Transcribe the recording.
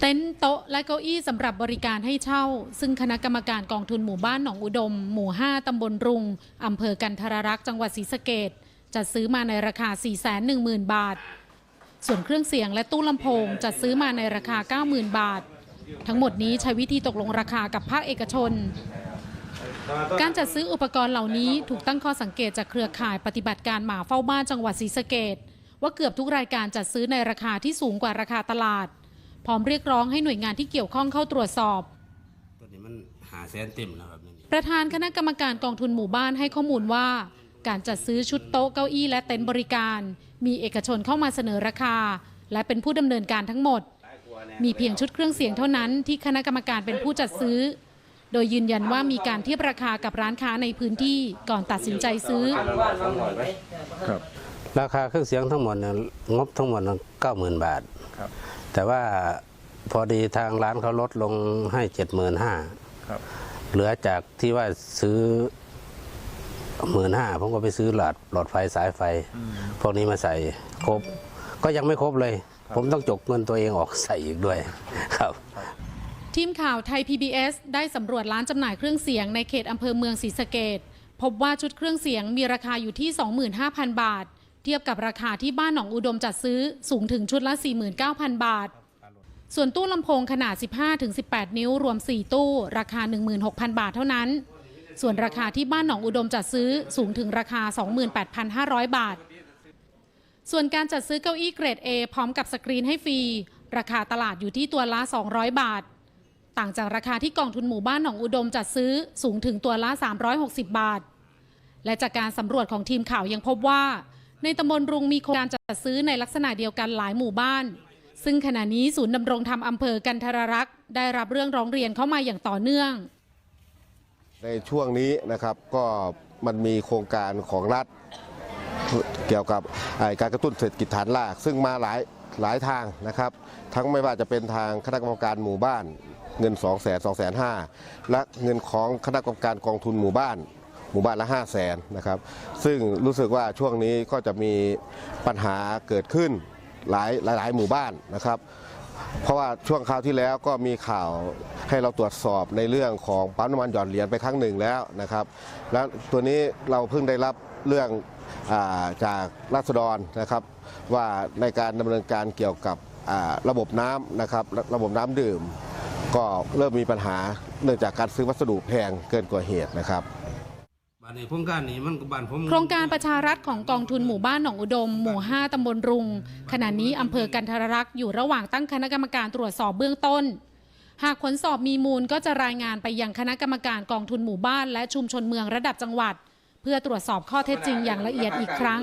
เต็นท์โต๊ะและเก้าอี้สำหรับบริการให้เช่า ซึ่งคณะกรรมการกองทุนหมู่บ้านหนองอุดม หมู่ 5 ตำบลรุง อำเภอกันทรรักษ์จังหวัดศรีสะเกดจัดซื้อมาในราคา 410,000 บาท ส่วนเครื่องเสียงและตู้ลำโพงจัดซื้อมาในราคา 90,000 บาท ทั้งหมดนี้ใช้วิธีตกลงราคากับภาคเอกชน การจัดซื้ออุปกรณ์เหล่านี้ถูกตั้งข้อสังเกตจากเครือข่ายปฏิบัติการหมาเฝ้าบ้านจังหวัดศรีสะเกดว่าเกือบทุกรายการจัดซื้อในราคาที่สูงกว่าราคาตลาด พร้อมเรียกร้องให้หน่วยงานที่เกี่ยวข้องเข้าตรวจสอบ ตัวนี้มันหาแสนเต็มแล้วครับนี่ประธานคณะกรรมการกองทุนหมู่บ้านให้ข้อมูลว่า การจัดซื้อชุดโต๊ะเก้าอี้และเต็นท์บริการ มีเอกชนเข้ามาเสนอราคา และเป็นผู้ดำเนินการทั้งหมด มีเพียงชุดเครื่องเสียงเท่านั้นที่คณะกรรมการเป็นผู้จัดซื้อ โดยยืนยันว่ามีการเทียบราคากับร้านค้าในพื้นที่ก่อนตัดสินใจซื้อ ครับ ราคาเครื่องเสียงทั้งหมดเนี่ยงบทั้งหมดเก้าหมื่นบาท ครับ แต่ว่าพอดีทางร้านเขาลดลงให้เจ็ดหมื่นห้าครับ เหลือจากที่ว่าซื้อหมื่นห้าผมก็ไปซื้อหลอดหลอดไฟสายไฟพวกนี้มาใส่ครบ ก็ยังไม่ครบเลย ผมต้องจกเงินตัวเองออกใส่อีกด้วย ครับ ทีมข่าวไทย PBS ได้สำรวจร้านจำหน่ายเครื่องเสียงในเขตอำเภอเมืองศรีสะเกดพบว่าชุดเครื่องเสียงมีราคาอยู่ที่ 25,000 บาทเทียบกับราคาที่บ้านหนองอุดมจัดซื้อสูงถึงชุดละ 49,000 บาท ส่วนตู้ลำโพงขนาด 15-18 นิ้วรวม 4 ตู้ ราคา 16,000 บาทเท่านั้น ส่วนราคาที่บ้านหนองอุดมจัดซื้อสูงถึงราคา 28,500 บาท ส่วนการจัดซื้อเก้าอี้เกรด A พร้อมกับสกรีนให้ฟรี ราคาตลาดอยู่ที่ตัวละ 200 บาท ต่างจากราคาที่กองทุนหมู่บ้านหนองอุดมจัดซื้อสูงถึงตัวละ 360 บาท และจากการสำรวจของทีมข่าวยังพบว่า ในตำบลรุงมีโครงการจัดซื้อในลักษณะเดียวกันหลายหมู่บ้าน ซึ่งขณะนี้ศูนย์ดำรงธรรมอำเภอกันทรรักษ์ได้รับเรื่องร้องเรียนเข้ามาอย่างต่อเนื่อง ในช่วงนี้นะครับก็มันมีโครงการของรัฐเกี่ยวกับการกระตุ้นเศรษฐกิจฐานราก ซึ่งมาหลายหลายทางนะครับ ทั้งไม่ว่าจะเป็นทางคณะกรรมการหมู่บ้านเงิน 2 0 0 0 0 2 5 0 0 0 และเงินของคณะกรรมการกองทุนหมู่บ้าน หมู่บ้านละ 5 0 0 0 0 0นะครับ ซึ่งรู้สึกว่าช่วงนี้ก็จะมีปัญหาเกิดขึ้นหลายหลายหลายหมู่บ้านนะครับ เพราะว่าช่วงคราวที่แล้วก็มีข่าวให้เราตรวจสอบในเรื่องของปั๊มน้ำมันหย่อนเหรียญไปครั้งหนึ่งแล้วนะครับ แล้วตัวนี้เราเพิ่งได้รับเรื่องอาจากราษฎรนะครับ ว่าในการดำเนินการเกี่ยวกับอ่าระบบน้ำนะครับระระบบน้ำดื่ม ก็เริ่มมีปัญหาเนื่องจากการซื้อวัสดุแพงเกินกว่าเหตุนะครับ โครงการนี้มันก็บ้านผมโครงการประชารัฐของกองทุนหมู่บ้านหนองอุดม หมู่ 5 ตำบลรุง ขณะนี้อำเภอกันทรรักษ์อยู่ระหว่างตั้งคณะกรรมการตรวจสอบเบื้องต้น หากผลสอบมีมูลก็จะรายงานไปยังคณะกรรมการกองทุนหมู่บ้านและชุมชนเมืองระดับจังหวัด เพื่อตรวจสอบข้อเท็จจริงอย่างละเอียดอีกครั้ง